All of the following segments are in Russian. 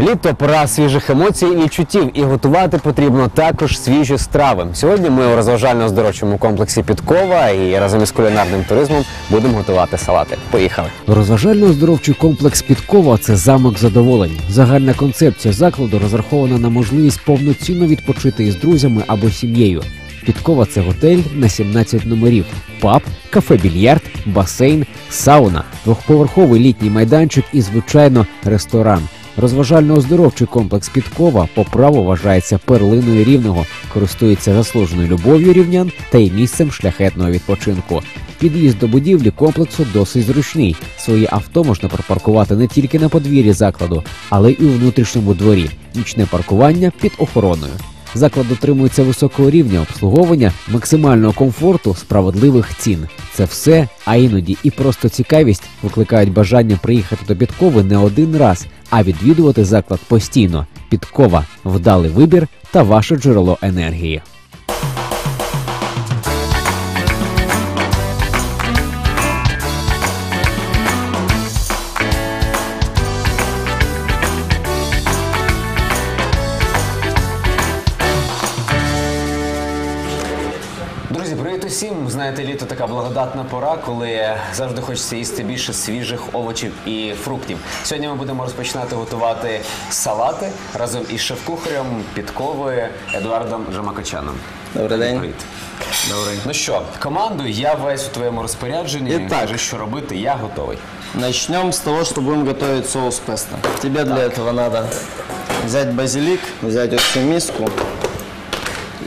Літо пора свіжих емоцій і відчуттів, і готувати потрібно також свіжі страви. Сьогодні ми у розважально-здоровчому комплексі Підкова і разом із кулінарним туризмом будемо готувати салати. Поїхали. Розважально-оздоровчий комплекс Підкова це замок задоволень. Загальна концепція закладу розрахована на можливість повноцінно відпочити із друзями або сім'єю. Підкова це готель на 17 номерів, паб, кафе-більярд, басейн, сауна, двохповерховий літній майданчик і, звичайно, ресторан. Розважально-оздоровчий комплекс Підкова по праву вважається перлиною рівного, користується заслуженою любов'ю рівнян та й місцем шляхетного відпочинку. Під'їзд до будівлі комплексу досить зручний. Свої авто можна припаркувати не тільки на подвір'ї закладу, але й у внутрішньому дворі. Нічне паркування під охороною. Заклад дотримується високого рівня обслуговування, максимального комфорту, справедливих цін. Це все, а іноді і просто цікавість викликають бажання приїхати до Підкови не один раз, а відвідувати заклад постійно. Підкова вдалий вибір та ваше джерело енергії. Знаєте, така благодатна пора, коли завжди хочеться їсти більше свіжих овочів і фруктів. Сьогодні ми будемо розпочинати готувати салати разом із шеф-кухарем Підковою Едуардом Жамакачаном. Добрий день. Привіт. Добрый. Ну що, команду я весь у твоєму розпорядженні. І так. Кажи, що робити, я готовий. Начнем с того, что будем готовить соус песто. Тебе для этого надо взять базилик, взять вот всю миску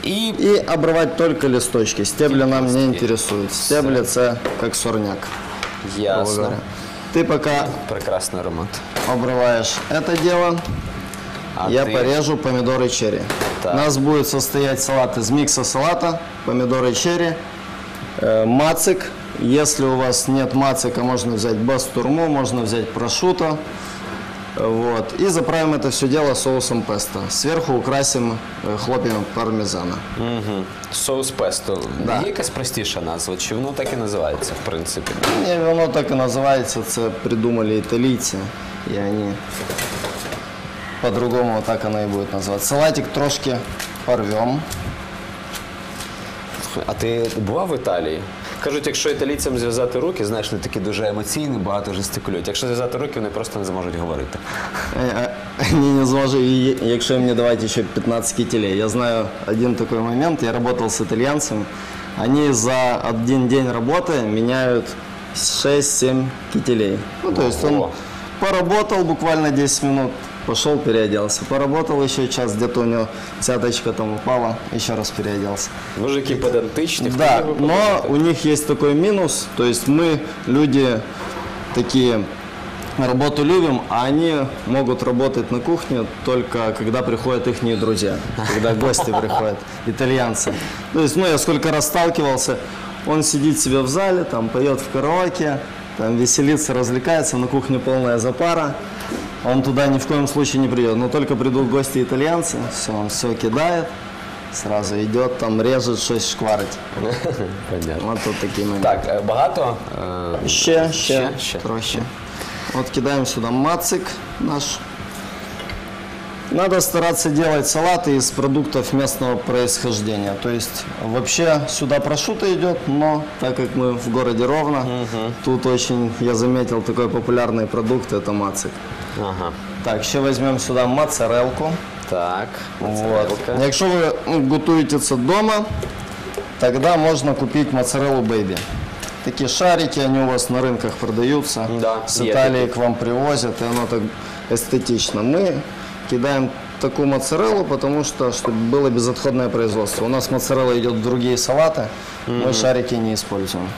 І и обрывать только листочки. Стебли нам не интересуют. Стебли это как сорняк. ясно. Ты пока Прекрасний аромат. обрываешь это дело, А я ти? порежу помидоры черри. Так. У нас будет состоять салат из микса салата, помидоры черри, э, мацик. Если у вас нет мацика, можно взять бастурму, можно взять прошуто. Вот. И заправим это все дело соусом песто. Сверху украсим э, хлопьями пармезана. Угу. Соус песто. Да. Є якась простіша назва, чи воно так і називається, в принципі? Не, воно так и называется, это придумали италийцы. И они по-другому вот так оно и будет называться. Салатик трошки порвем. А ти бував в Італії? Кажуть, якщо італійцям зв'язати руки, знаєш, вони такі дуже емоційні, багато жестикулюють. Якщо зв'язати руки, вони просто не зможуть говорити. Е, е, Ні, не зможу, і якщо мені давати ще 15 кителей. Я знаю один такой момент, я работал с итальянцами, они за один день работы меняют 6-7 кителей. Ну, то есть он Ого. поработал буквально 10 минут, пошел переоделся. Поработал еще час, где-то у него цяточка там упала, еще раз переоделся. Мужики педантичні, хто Да, но у них есть такой минус, то есть мы люди такие работу любим, а они могут работать на кухне только когда приходят их друзья, когда гости приходят, итальянцы. То есть, ну, я сколько раз сталкивался, он сидит себе в зале, там, поет в караоке, там, веселится, развлекается, на кухне полная запара, он туда ни в коем случае не придет, но только придут гости итальянцы, все, он все кидает, сразу идет, там, режет, что-то шкварить. Понятно. Вот тут такие моменты. Так, е, багато. е, Ще, ще, Ще, трохи. Вот кидаем сюда мацик наш. Надо стараться делать салаты из продуктов местного происхождения. То есть вообще сюда прошуто идет, но так как мы в городе Ровно, тут очень, я заметил, такой популярный продукт, это мацик. Ага. Так, ще возьмем сюда моцарелку. Так, Вот. моцарелка. Якщо ви ну, готуєте це вдома, тогда можно купить моцареллу бэйби. Такие шарики, они у вас на рынках продаются. Да, С Италии к вам привозят, и оно так эстетично. Мы кидаем такую моцареллу, потому что, чтобы было безотходное производство. У нас моцарелла идет в другие салаты, мы шарики не используем.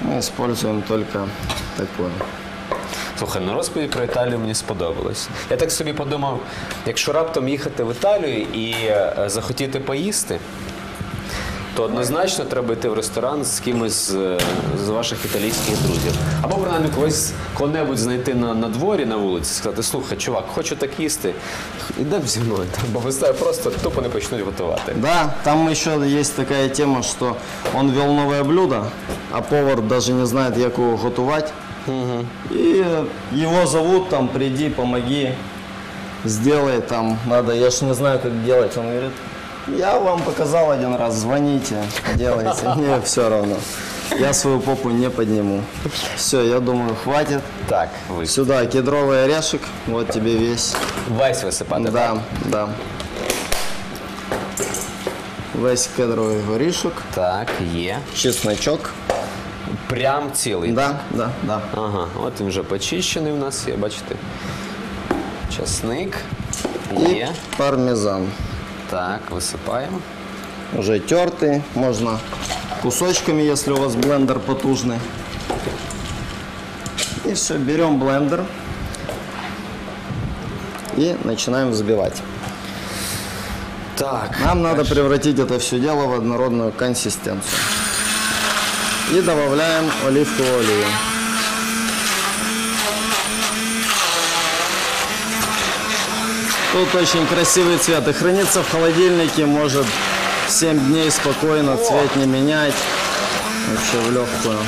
Мы используем только такое. Слухай, ну розповідь про Італію мені сподобалось. Я так собі подумав, якщо раптом їхати в Італію і е, захотіти поїсти, то однозначно треба йти в ресторан з кимось з, з ваших італійських друзів. Або принаймні когось коли-небудь знайти на, на дворі на вулиці, сказати, слухай, чувак, хочу так їсти, ідемо зі мною, бо ви знаєте, просто тупо не почнуть готувати. Да, там еще есть такая тема, что он ввел новое блюдо, а повар даже не знает, как его готовить. И его зовут там, приди, помоги. сделай там, надо, я ж не знаю, как делать. Он говорит, я вам показал один раз, звоните, делайте. Мне все равно. Я свою попу не подниму. Все, я думаю, хватит. Так, ви Сюда кедровый орешек, вот тебе весь. висипати. так? Да, да. Весь кедровый горішок, Так, є. чесночок. Прям цілий. Да, да, да. Ага, от він вже почищений у нас є, бачите. Часник. И Є. пармезан. Так, висипаємо. Уже тертый, можно кусочками, если у вас блендер потужный. И все, берем блендер и начинаем взбивать. Так. Нам надо превратить это все дело в однородную консистенцию. И добавляем оливковую олею. Тут очень красивый цвет и хранится в холодильнике, может 7 дней спокойно, цвет не менять. Вообще в легкую.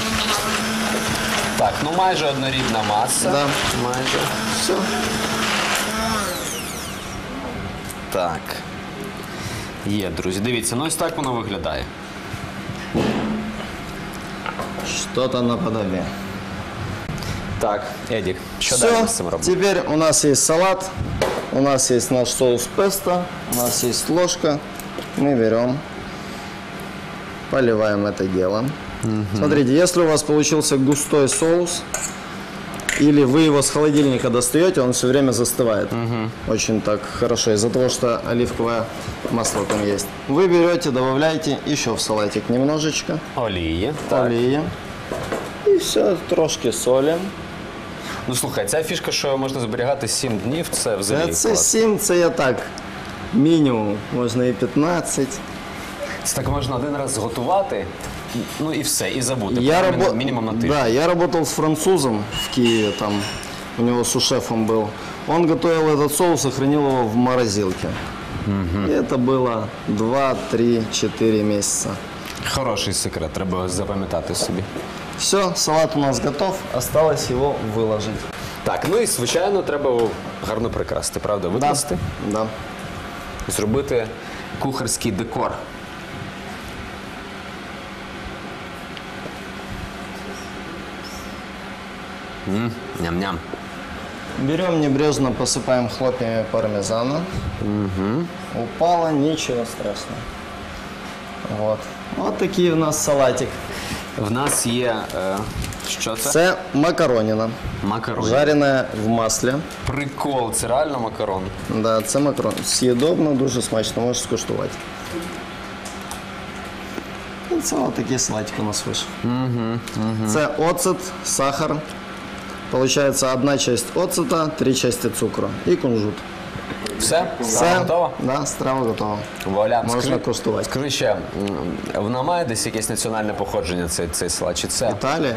Так, ну майже однорідна маса. Да. Майже. Все. Так. Є, друзі. Дивіться, ну ось так воно виглядає. Что-то наподобие. Так, Едік, що далі Все, з цим робимо? теперь у нас есть салат, у нас есть наш соус песто, у нас есть ложка. Мы берем, поливаем это дело. Смотрите, если у вас получился густой соус, или вы его с холодильника достаете, он все время застывает. Очень так хорошо, из-за того, что оливковое масло там есть. Вы берете, добавляете еще в салатик немножечко Олії. Так. олії. І все, трошки солі. Ну слухай, ця фішка, що можна зберігати 7 днів, це Це, взагалі. це клас. 7, це я так. Мінімум, можна і 15. Це так можна один раз зготувати, ну і все, і забути. Я, Мінімум- рабо... Мінімум на тиждень. да, я работал с французом в Киеве, там у него сушефом был. Он готовил этот соус и хранил его в морозилке. И это было 2, 3, 4 месяца. Хороший секрет, треба запам'ятати собі. Все, салат у нас готов, осталось его выложить. Так, ну і звичайно, треба гарно прикрасти, правда? Викласти, Да. зробити кухарський декор. М, Ням-ням. Берем небрежно, посыпаем хлопьями пармезана. Упало, ничего страшного. Вот. Вот такий у нас салатик. В нас є. Е, що це? Це макароніна, Макарони. жарена в маслі. Прикол, це реально макарон. Да, це макарон. З'їдобно, дуже смачно, можеш скуштувати. І це отакий салатик у нас вийшов. Це оцет, сахар. Получається одна часть оцета, три часті цукру і кунжут. Все? Все, Готово? Да, страва готова. Вуаля. Можна Скажи-. Скажи ще, м, вона має десь якесь національне походження, цей, цей салат, чи це? Италия.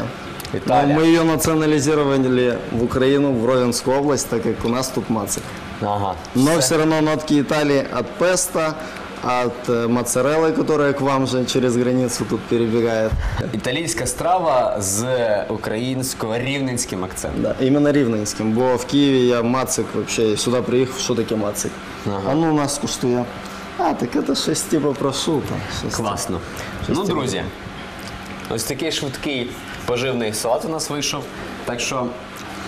Италия. Но мы ее национализировали в Украину, в Ровенскую область, так как у нас тут мацик. Ага. Но все равно нотки Италии от песто, от э, моцареллы, которая к вам же через границу тут перебегает. Італійська страва з українсько-рівненським акцентом. Да, именно ривненским. Бо в Киеве я мацик вообще сюда приехал, что таке мацик. Ага. А ну у нас куштує. А, так это щось типа прошута. Щось Класно. Ну, друзі, ось такий швидкий поживний салат у нас вийшов. Так що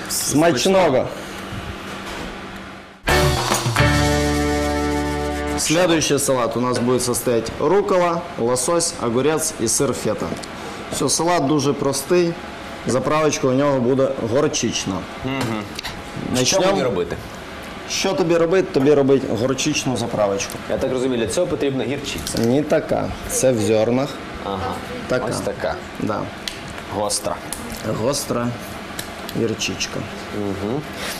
Смачного. Следующий салат у нас будет состоять рукола, лосось, огурец и сыр фета. Все, салат дуже простий. Заправочка у нього буде горчична. що мені робити? Що тобі робити? Тобі робити горчичну заправочку. Я так розумію, для цього потрібна гірчиця. Не така. Це в зернах. Ага. Така. Ось така. Да. Гостра. Гостра гірчичка.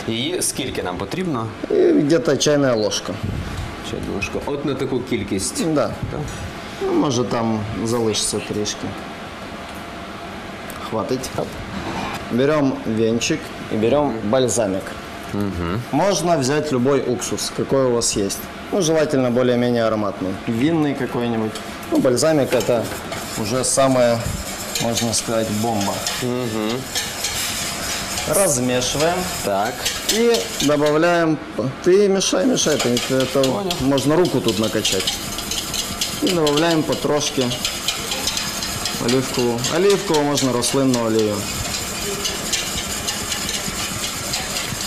Її скільки нам потрібно? І где-то чайна ложка. Чайнушка. От на таку кількість. Да. Так. Ну, може там залишиться трішки. Хватить. Берем венчик и берем бальзамик. Можно взять любой уксус, какой у вас есть. Ну, желательно более-менее ароматный. Винный какой-нибудь. Ну, бальзамик это уже самая, можно сказать, бомба. размешиваем Так. и добавляем. Ты мешай, мешай, это, это Понял. можно руку тут накачать. И добавляем потрошки оливкову. Оливкову можно рослинну олію.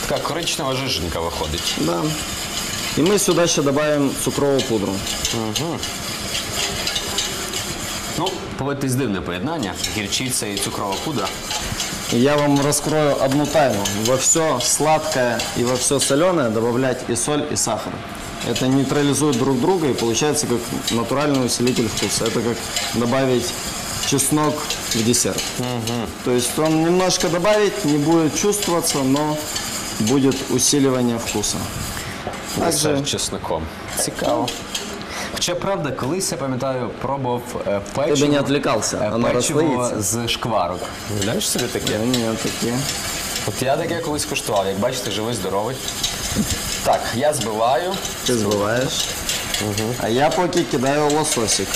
Така коричнева жиженька виходить. Да. И мы сюда еще добавим цукровую пудру. Ну, поводитись дивне поєднання. Гірчиця і цукрова пудра. Я вам раскрою одну тайну. Во все сладкое и во все соленое добавлять и соль, и сахар. Это нейтрализует друг друга и получается как натуральный усилитель вкуса. Это как добавить чеснок в десерт. То есть он немножко добавить, не будет чувствоваться, но будет усиливание вкуса. Также Также чесником. Цікаво. Хоча правда, колись я пам'ятаю, пробував е, печиво. Ти б не відвлікався, е, воно печиво розслоїться. з шкварок. Знаєш собі таке? нет, такие. От я таке колись куштував, як бачите, живий, здоровий. Так, я збиваю. Ты сбываешь. А я поки кидаю лососик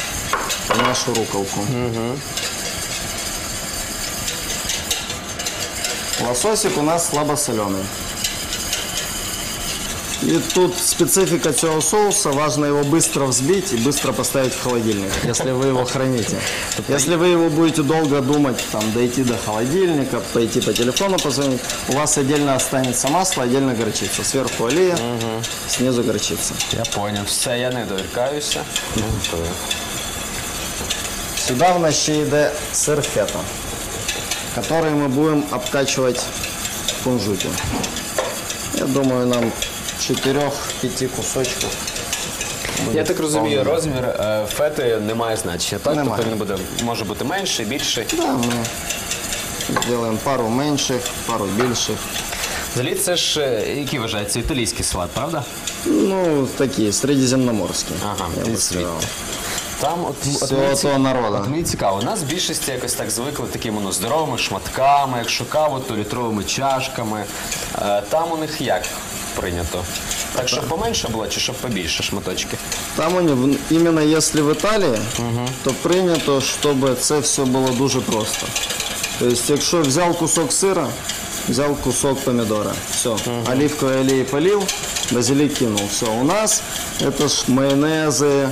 в нашу руколку. Лососик у нас слабосоленый. И тут специфика цього соуса, важно его быстро взбить и быстро поставить в холодильник, если вы его храните. Если вы его будете долго думать, там, дойти до холодильника, пойти по телефону позвонить, у вас отдельно останется масло, отдельно горчица. Сверху олея, снизу горчица. Я поняв. Все, я не довіркаюся. Я готую. Сюда в нас ще йде сир фета, который мы будем обкачивать в кунжуте. Я думаю, нам 4-5 кусочков. Я так розумію, розмір е, фети не має значення, так? Немає. Тобто він буде, може бути менший, більший. Да, ми зробимо пару менших, пару більших. Взагалі це ж, е, який вважається, італійський салат, правда? Ну, такі, середземноморські. Ага, я би сказав. Там от, от Всього мені ці- того народу. От мені цікаво, у нас в більшості якось так звикли такими ну, здоровими шматками, якщо каву, то літровими чашками. Е, Там у них як прийнято? Так, щоб поменше було чи щоб побільше шматочки? Там у них, іменно якщо в Італії, то прийнято, щоб це все було дуже просто. Тобто, якщо взяв кусок сира, взяв кусок помідора, все, оливкової олії полив, базилик кинул, все. У нас это ж майонезы,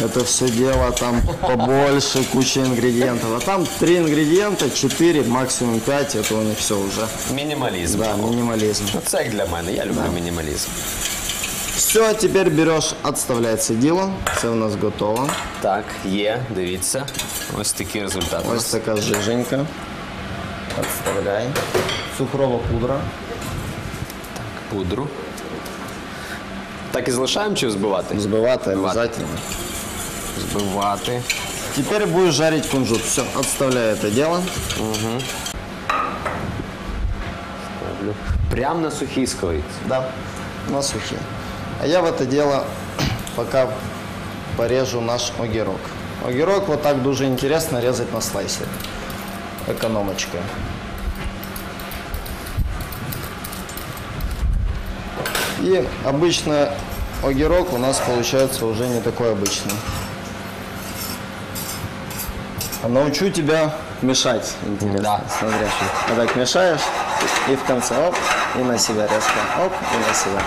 это все дело там побольше, куча ингредиентов. А там три ингредиента, четыре, максимум пять, это у них все уже. Мінімалізм. Да, минимализм. Ну, Це як для мене, я люблю мінімалізм. Все, теперь берешь, отставляется дело, це у нас готово. Так, є, дивіться. Ось такий результат. Ось така жиженька. Отставляй. Цукрова пудра. Пудру. Так і залишаємо чи взбивати? Взбивати обязательно. Збивати. Теперь будешь жарить кунжут. Все, отставляй это дело. Роблю. Прямо на сухій сковорідці. Да, на сухие. А я в это дело пока порежу наш огірок. Огірок вот так дуже интересно резать на слайсер. Экономочкой. И обычно огірок у нас получается уже не такой обычный. А Научу тебя мешать. Интересно. Да. Смотри, вот так мешаешь и в конце оп, и на себя резко. Оп, и на себя.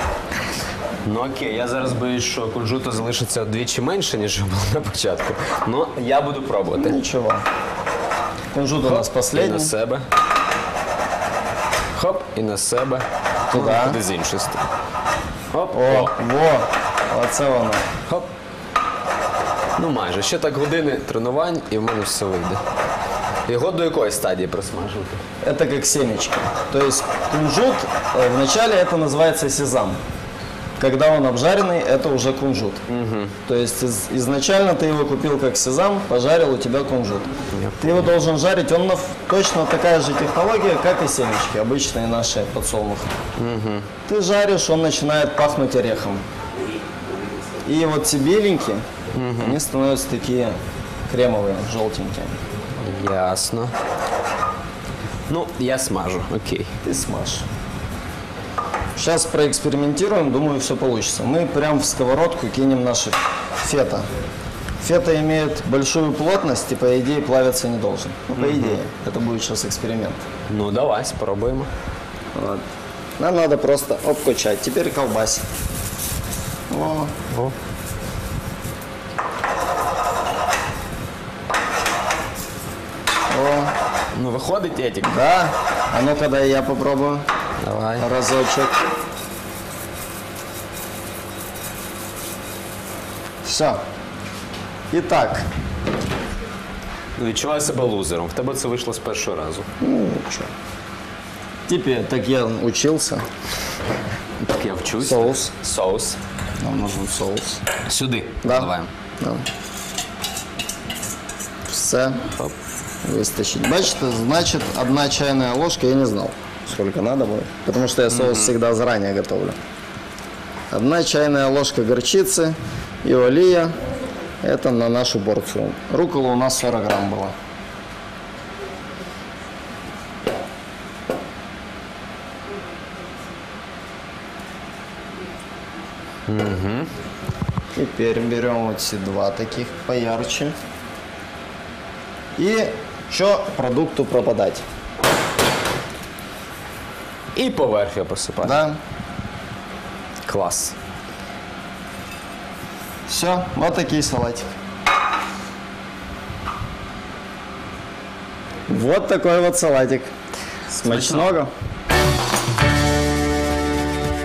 Ну окей, я зараз боюсь, що кунжуту залишиться вдвічі менше, ніж було на початку. Ну, я буду пробувати. Ничего. Кунжут у нас І на последний. себе. Хоп, і на себе. Туди. Ну, Куди з іншої сторони. Хоп, О, о, во, оце воно. хоп. Ну майже. Ще так години тренувань і в мене все вийде. Його до якої стадії просмажувати? Это как семечки. То есть кунжут, э, вначале это называется сезам. Когда он обжаренный, это уже кунжут. То есть из- изначально ты его купил как сезам, пожарил, у тебя кунжут. Ты его должен жарить, он на в- точно такая же технология, как и семечки, обычные наши подсолнухи. Ты жаришь, он начинает пахнуть орехом. И вот эти беленькие, они становятся такие кремовые, желтенькие. Ясно. Ну, я смажу, окей. Ты смажь. Сейчас проэкспериментируем, думаю, все получится. Мы прям в сковородку кинем наши фета. Фета имеет большую плотность и, по идее, плавиться не должен. Ну, по идее. Это будет сейчас эксперимент. Ну, давай, спробуємо. Вот. Нам надо просто обкачать. Теперь колбасить. О. О. О. Ну виходить, Етік. Да. А ну-ка, дай я попробую. Давай. Разочек. Все. Итак, Відчуваю себе лузером. В тебе це вийшло з першого разу. ну что. Теперь, так я учился. Так я вчусь. Соус. Соус. Нам нужен соус. Сюди. Да. Наливаємо. Да. Все. Оп. Выстачить. Бачите, значит, одна чайная ложка, я не знал, сколько надо будет, потому что я соус всегда заранее готовлю. Одна чайная ложка горчицы и олия, это на нашу порцию. Рукола у нас 40 грамм было. Теперь берем вот эти два таких поярче. И что продукту пропадать? І поверх я посипаю. Да? Клас. Все, вот такие салатик. Вот такой вот салатик. Смачного.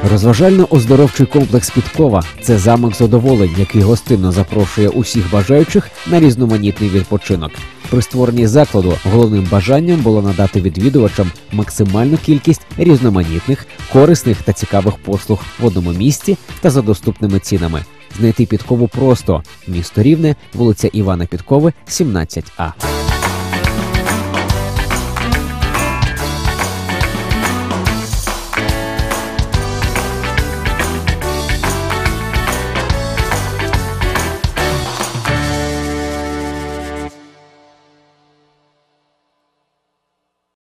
Розважально-оздоровчий комплекс Підкова це замок задоволень, який гостинно запрошує усіх бажаючих на різноманітний відпочинок. При створенні закладу головним бажанням було надати відвідувачам максимальну кількість різноманітних, корисних та цікавих послуг в одному місці та за доступними цінами. Знайти підкову просто місто Рівне, вулиця Івана Підкови, 17А.